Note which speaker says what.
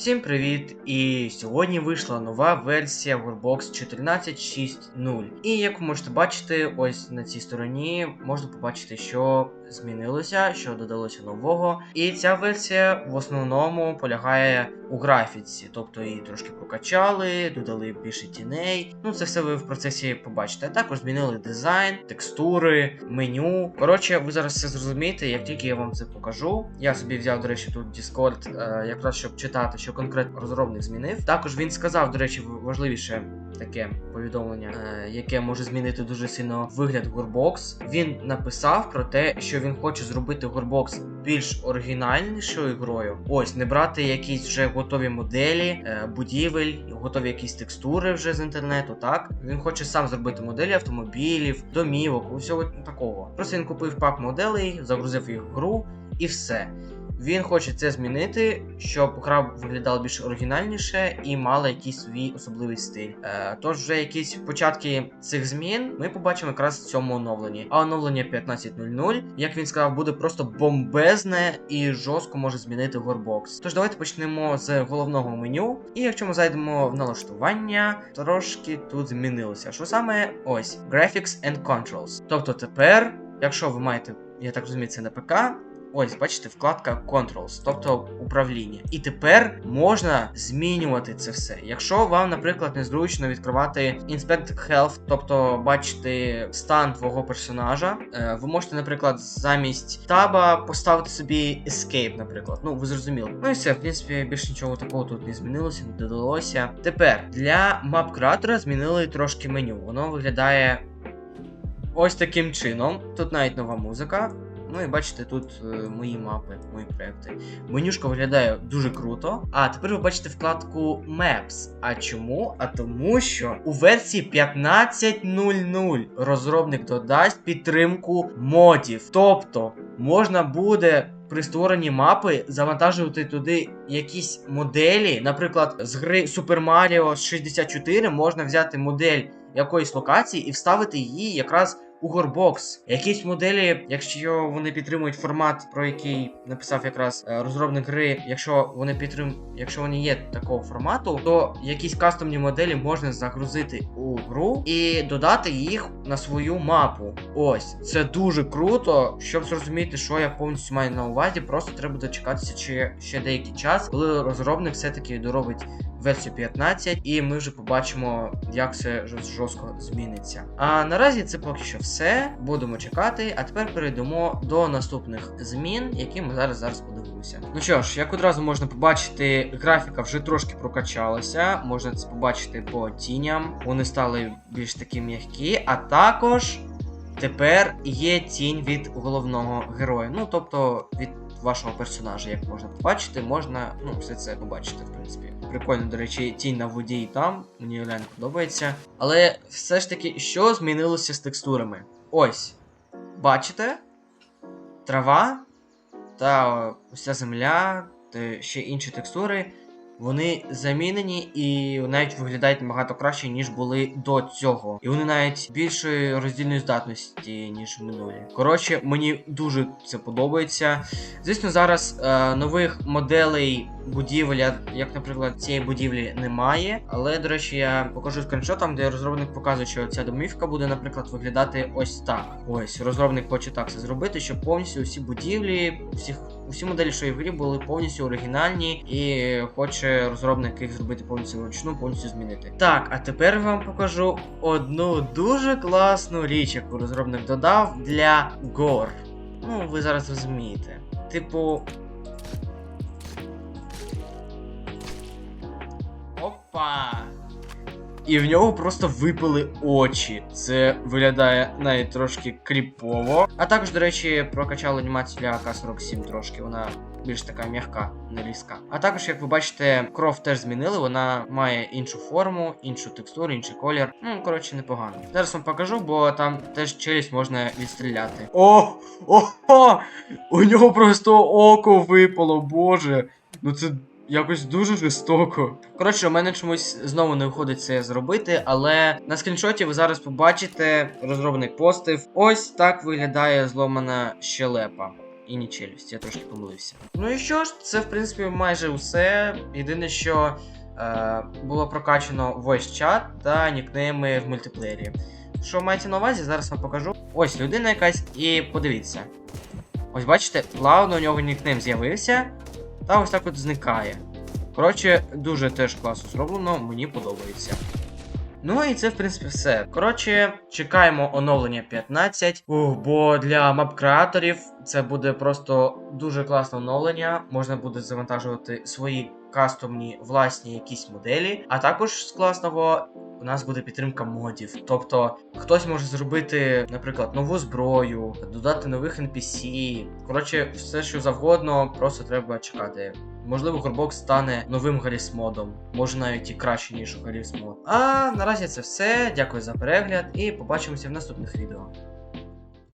Speaker 1: Всім привіт! І сьогодні вийшла нова версія Warbox 14.6.0. І як ви можете бачити, ось на цій стороні можна побачити, що змінилося, що додалося нового. І ця версія в основному полягає у графіці, тобто її трошки прокачали, додали більше тіней. Ну, це все ви в процесі побачите. Також змінили дизайн, текстури, меню. Коротше, ви зараз все зрозумієте, як тільки я вам це покажу. Я собі взяв, до речі, тут Discord, е, якраз щоб читати, що конкретно розробник змінив. Також він сказав, до речі, важливіше таке повідомлення, е, яке може змінити дуже сильно вигляд Горбокс. Він написав про те, що він хоче зробити Горбокс більш оригінальнішою грою. Ось не брати якісь вже готові моделі, е, будівель, готові якісь текстури вже з інтернету. Так він хоче сам зробити моделі автомобілів, домівок, усього такого. Просто він купив пак моделей, загрузив їх в гру і все. Він хоче це змінити, щоб гра виглядала більш оригінальніше і мала якийсь свій особливий стиль. Е, тож вже якісь початки цих змін ми побачимо якраз в цьому оновленні. А оновлення 15.00, як він сказав, буде просто бомбезне і жорстко може змінити Горбокс. Тож давайте почнемо з головного меню. І якщо ми зайдемо в налаштування, трошки тут змінилося. Що саме ось Graphics and Controls. Тобто тепер, якщо ви маєте, я так розумію, це на ПК. Ось, бачите, вкладка Controls, тобто управління. І тепер можна змінювати це все. Якщо вам, наприклад, незручно відкривати Inspect Health, тобто бачити стан твого персонажа, е, ви можете, наприклад, замість таба поставити собі Escape, наприклад. Ну, ви зрозуміли. Ну і все, в принципі, більше нічого такого тут не змінилося, не додалося. Тепер для мап креатора змінили трошки меню. Воно виглядає ось таким чином. Тут навіть нова музика. Ну і бачите, тут е, мої мапи, мої проекти. Менюшка виглядає дуже круто. А тепер ви бачите вкладку Maps. А чому? А тому, що у версії 15.00 розробник додасть підтримку модів. Тобто можна буде. При створенні мапи завантажувати туди якісь моделі. Наприклад, з гри Super Mario 64 можна взяти модель якоїсь локації і вставити її якраз Горбокс. Якісь моделі, якщо вони підтримують формат, про який написав якраз е, розробник гри, якщо вони підтрим... якщо вони є такого формату, то якісь кастомні моделі можна загрузити у гру і додати їх на свою мапу. Ось це дуже круто. Щоб зрозуміти, що я повністю маю на увазі, просто треба дочекатися ще, ще деякий час, коли розробник все-таки доробить версію 15, і ми вже побачимо, як це жорстко зміниться. А наразі це поки що все. Будемо чекати. А тепер перейдемо до наступних змін, які ми зараз зараз подивимося. Ну що ж, як одразу можна побачити, графіка вже трошки прокачалася. Можна це побачити по тіням. Вони стали більш такі м'які, а також. Тепер є тінь від головного героя. Ну, тобто від вашого персонажа, як можна побачити, можна ну, все це побачити, в принципі. Прикольно, до речі, тінь на воді і там. Мені реально подобається. Але все ж таки, що змінилося з текстурами? Ось. Бачите? Трава та уся земля, та ще інші текстури. Вони замінені і навіть виглядають набагато краще, ніж були до цього. І вони навіть більшої роздільної здатності, ніж в минулі. Коротше, мені дуже це подобається. Звісно, зараз е, нових моделей будівель, як, наприклад, цієї будівлі немає. Але, до речі, я покажу скріншот, там, де розробник показує, що ця домівка буде, наприклад, виглядати ось так. Ось розробник хоче так це зробити, щоб повністю усі будівлі, всіх. Усі моделі, що є в грі, були повністю оригінальні, і хоче розробник їх зробити повністю вручну, повністю змінити. Так, а тепер вам покажу одну дуже класну річ, яку розробник додав для гор. Ну, ви зараз розумієте. Типу. Опа! І в нього просто випали очі. Це виглядає навіть трошки кріпово. А також, до речі, прокачали анімацію для АК-47 трошки. Вона більш така м'яка, не різка. А також, як ви бачите, кров теж змінили, вона має іншу форму, іншу текстуру, інший колір. Ну, коротше, непогано. Зараз вам покажу, бо там теж челюсть можна відстріляти. О! О! У нього просто око випало, боже. Ну це якось дуже жорстоко. Коротше, у мене чомусь знову не виходить це зробити, але на скріншоті ви зараз побачите, розробник постив. Ось так виглядає зломана щелепа. і ні челюсть, я трошки помилився. Ну і що ж, це в принципі майже усе. Єдине, що е, було прокачано voice chat та нікнейми в мультиплеєрі. Що мається на увазі, зараз вам покажу. Ось людина якась, і подивіться. Ось бачите, плавно у нього нікнейм з'явився, та ось так от зникає. Коротше, дуже теж класно зроблено, мені подобається. Ну і це, в принципі, все. Коротше, чекаємо оновлення 15. Ух, бо для мап-креаторів це буде просто дуже класне оновлення. Можна буде завантажувати свої кастомні власні якісь моделі. А також з класного у нас буде підтримка модів. Тобто хтось може зробити, наприклад, нову зброю, додати нових NPC. Коротше, все що завгодно, просто треба чекати. Можливо, Горбокс стане новим Гарріс-модом, може навіть і краще, ніж Гарріс-мод. А наразі це все. Дякую за перегляд і побачимося в наступних відео.